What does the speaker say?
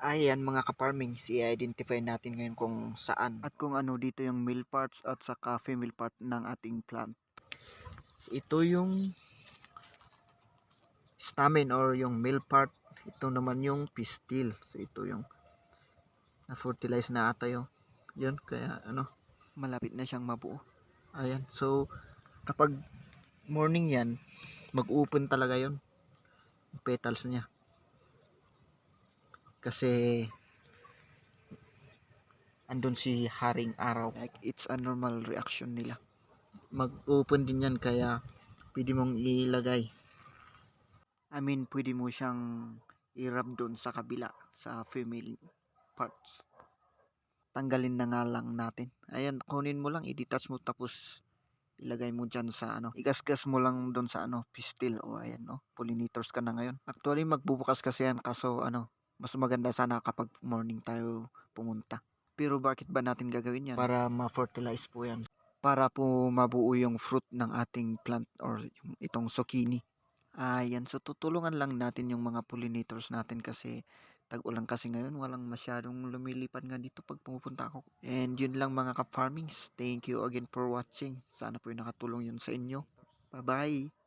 Ayan mga ka-farming, i-identify natin ngayon kung saan at kung ano dito yung male parts at saka female part ng ating plant. Ito yung stamen or yung male part. Ito naman yung pistil. So ito yung na-fertilize na ata yung yun. Kaya ano, malapit na siyang mabuo. Ayan. So kapag morning yan, mag-open talaga. Yung petals niya kasi andun si Haring Araw. Like, it's a normal reaction nila. Mag-open din yan kaya pwede mong ilagay. I mean, pwede mo siyang i-rub doon sa kabila, sa female parts. Tanggalin na nga lang natin. Ayan, kunin mo lang, i-detach mo tapos ilagay mo dyan sa ano, igasgas mo lang doon sa ano, pistil o ayan no, pollinators ka na ngayon. Actually, magbubukas kasi yan kaso ano, mas maganda sana kapag morning tayo pumunta. Pero bakit ba natin gagawin yan? Para ma-fertilize po yan. Para po mabuo yung fruit ng ating plant or yung itong zucchini. Ayan, so tutulungan lang natin yung mga pollinators natin kasi tag-ulan kasi ngayon, walang masyadong lumilipad nga dito pag pumupunta ako. And yun lang mga ka-farmings. Thank you again for watching. Sana po yung nakatulong yun sa inyo. Bye-bye!